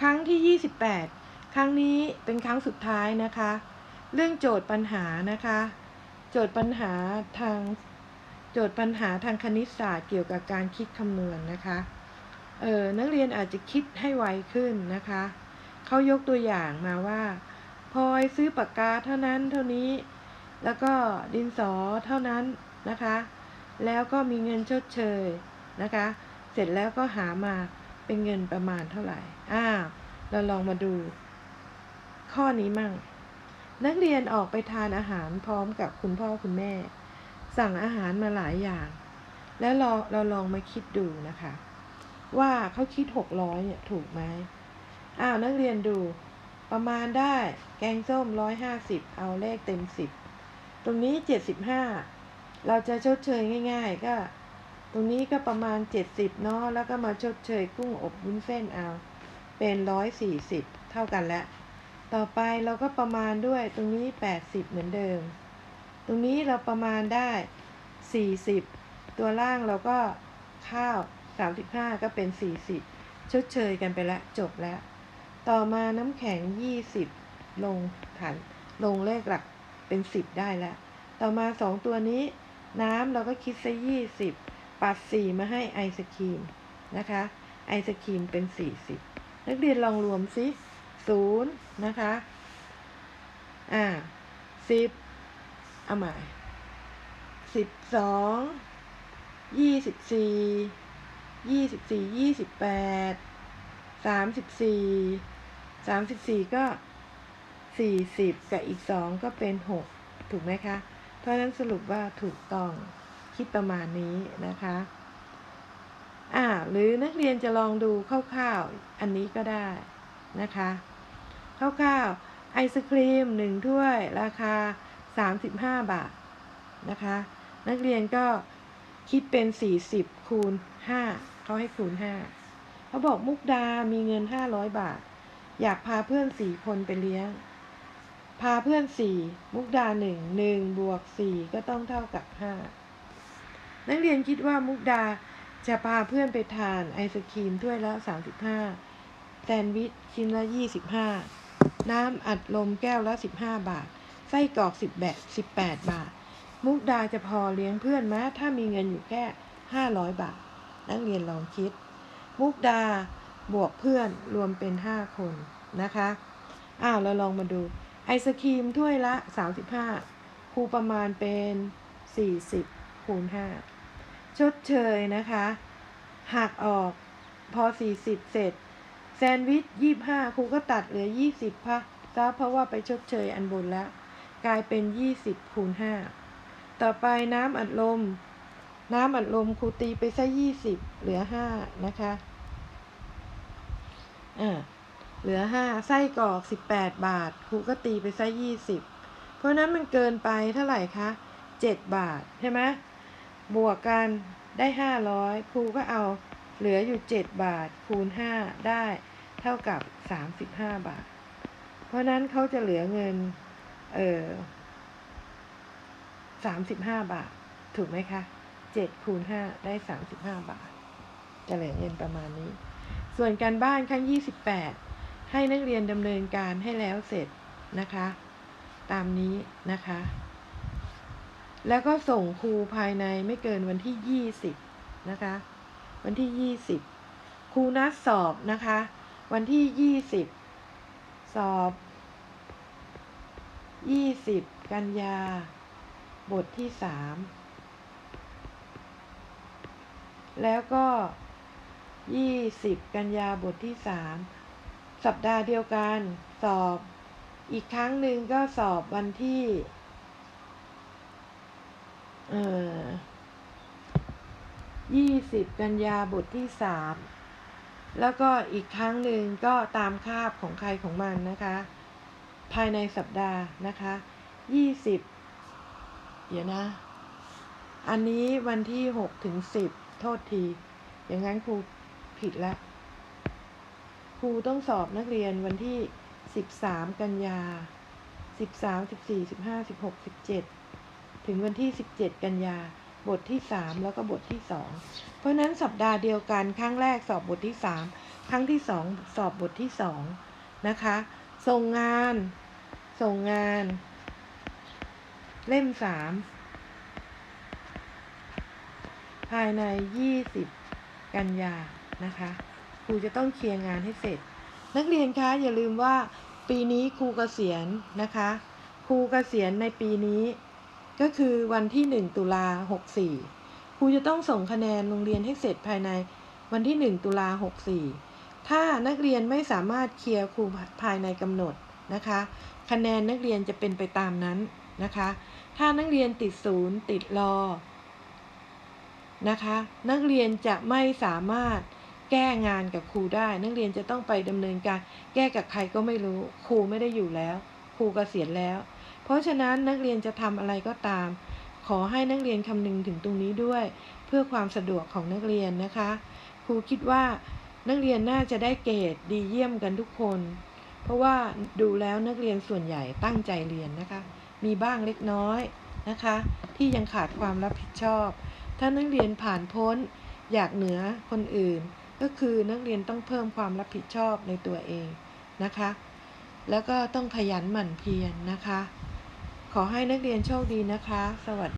ครั้งที่ 28 ครั้งนี้เป็นครั้งสุดท้ายนะคะ เรื่องโจทย์ปัญหานะคะ โจทย์ปัญหาทางโจทย์ปัญหาทางคณิตศาสตร์เกี่ยวกับการคิดคำนวณนะคะ เออนักเรียนอาจจะคิดให้ไวขึ้นนะคะ เขายกตัวอย่างมาว่าพลอยซื้อปากกาเท่านั้นเท่านี้ แล้วก็ดินสอเท่านั้นนะคะ แล้วก็มีเงินชดเชยนะคะ เสร็จแล้วก็หามา เป็นเงินประมาณเท่าไหร่อ้าเราลองมาดู ข้อนี้มั่ง นักเรียนออกไปทานอาหารพร้อมกับคุณพ่อคุณแม่ สั่งอาหารมาหลายอย่าง แล้วเราเราลองมาคิดดูนะคะ ว่าเขาคิดหกร้อยเนี่ยถูกไหมอ้าวนักเรียนดู ประมาณได้แกงส้มร้อยห้าสิบเอาเลขเต็มสิบตรงนี้เจ็ดสิบห้าเราจะชดเชยง่าย ๆ ก็ ตรงนี้ก็ประมาณเจ็ดสิบเนาะแล้วก็มาชดเชยกุ้งอบวุ้นเส้นเอา เป็นร้อยสี่สิบเท่ากันแล้ว ต่อไปเราก็ประมาณด้วยตรงนี้แปดสิบเหมือนเดิม ตรงนี้เราประมาณได้สี่สิบตัวล่างเราก็ข้าวสามสิบห้าก็เป็นสี่สิบชดเชยกันไปแล้วจบแล้ว ต่อมาน้ำแข็งยี่สิบลงฐานลงเลขหลักเป็นสิบได้แล้ว ต่อมาสองตัวนี้น้ำเราก็คิดซะยี่สิบ ปัดสี่มาให้ไอศครีมนะคะ ไอศครีมเป็นสี่สิบนักเรียนลองรวมซิศูนย์นะคะ อ่าสิบเอาใหม่สิบสองยี่สิบสี่ยี่สิบสี่ยี่สิบแปดสามสิบสี่สามสิบสี่ก็สี่สิบกับอีกสองก็เป็นหกถูกไหมคะ เพราะนั้นสรุปว่าถูกต้อง คิดประมาณนี้นะคะอ่าหรือนักเรียนจะลองดูคร่าวๆอันนี้ก็ได้นะคะคร่าวๆไอศครีมหนึ่งถ้วยราคา 35 บาทนะคะ นักเรียนก็คิดเป็น 40 คูณ 5เขาให้คูณ 5เขาบอกมุกดามีเงิน 500 บาท อยากพาเพื่อน 4 คนไปเลี้ยง พาเพื่อน 4 มุกดา 1 1บวก4ก็ต้องเท่ากับ 5 นักเรียนคิดว่ามุกดาจะพาเพื่อนไปทานไอศครีมถ้วยละ 35 แซนด์วิชชิ้นละ 25 น้ำอัดลมแก้วละ 15 บาท ไส้กรอก10แบบ18 บาท มุกดาจะพอเลี้ยงเพื่อนไหมถ้ามีเงินอยู่แค่ 500 บาท นักเรียนลองคิด มุกดาบวกเพื่อนรวมเป็น 5 คนนะคะ อ้าวเราลองมาดู ไอศครีมถ้วยละ 35 คูประมาณเป็น 40 คูณ 5 ชดเชยนะคะ หักออกพอ 40 เสร็จ แซนด์วิช 25 ครูก็ตัดเหลือ 20พะซะเพราะว่าไปชดเชยอันบนแล้ว กลายเป็น 20 คูณ 5 ต่อไปน้ำอัดลม น้ำอัดลมครูตีไปซะ 20 เหลือ 5 นะคะอ่าเหลือ 5 ไส้กรอก 18 บาท ครูก็ตีไปซะ 20 เพราะนั้นมันเกินไปเท่าไหร่คะ 7 บาท ใช่ไหม บวกกันได้ 500 ครูก็เอาเหลืออยู่ 7 บาทคูณ 5 ได้เท่ากับ 35 บาท เพราะนั้นเขาจะเหลือเงิน เออ35 บาท ถูกไหมคะ 7 คูณ 5 ได้ 35 บาท จะเหลือเงินประมาณนี้ ส่วนการบ้านครั้ง 28 ให้นักเรียนดำเนินการให้แล้วเสร็จนะคะ ตามนี้นะคะ แล้วก็ส่งครูภายในไม่เกินวันที่ 20 นะคะ วันที่ 20 ครูนัดสอบนะคะ วันที่ 20 สอบ 20 กันยา บทที่ 3 แล้วก็ 20 กันยาบทที่ 3 สัปดาห์เดียวกันสอบ อีกครั้งหนึ่งก็สอบวันที่ เออยี่สิบกันยาบทที่สามแล้วก็อีกครั้งหนึ่งก็ตามคาบของใครของมันนะคะ ภายในสัปดาห์นะคะยี่สิบเดี๋ยวนะ อันนี้วันที่หกถึงสิบโทษที อย่างนั้นครูผิดละครูต้องสอบนักเรียนวันที่สิบสามกันยาสิบสามสิบสี่สิบห้าสิบหกสิบเจ็ด ถึงวันที่ 17 กันยา บทที่ 3 แล้วก็บทที่ 2 เพราะนั้นสัปดาห์เดียวกันครั้งแรกสอบบทที่ 3 ครั้งที่ 2 สอบบทที่ 2 นะคะ ส่งงาน ส่งงาน เล่ม 3 ภายใน 20 กันยานะคะครูจะต้องเคลียร์งานให้เสร็จ นักเรียนคะอย่าลืมว่าปีนี้ครูเกษียณนะคะ ครูเกษียณในปีนี้ ก็คือวันที่ 1 ตุลา64ครูจะต้องส่งคะแนนโรงเรียนให้เสร็จภายในวันที่ 1 ตุลา64 ถ้านักเรียนไม่สามารถเคลียร์ครูภายในกำหนดนะคะ คะแนนนักเรียนจะเป็นไปตามนั้นนะคะ ถ้านักเรียนติดศูนย์ติดรอนะคะ นักเรียนจะไม่สามารถแก้งานกับครูได้ นักเรียนจะต้องไปดำเนินการแก้กับใครก็ไม่รู้ ครูไม่ได้อยู่แล้ว ครูกเกษียณแล้ว เพราะฉะนั้นนักเรียนจะทำอะไรก็ตาม ขอให้นักเรียนคำนึงถึงตรงนี้ด้วย เพื่อความสะดวกของนักเรียนนะคะ ครูคิดว่านักเรียนน่าจะได้เกรดดีเยี่ยมกันทุกคน เพราะว่าดูแล้วนักเรียนส่วนใหญ่ตั้งใจเรียนนะคะ มีบ้างเล็กน้อยนะคะ ที่ยังขาดความรับผิดชอบ ถ้านักเรียนผ่านพ้นอยากเหนือคนอื่น ก็คือนักเรียนต้องเพิ่มความรับผิดชอบในตัวเองนะคะ แล้วก็ต้องขยันหมั่นเพียรนนะคะ ขอให้นักเรียนโชคดีนะคะ สวัสดี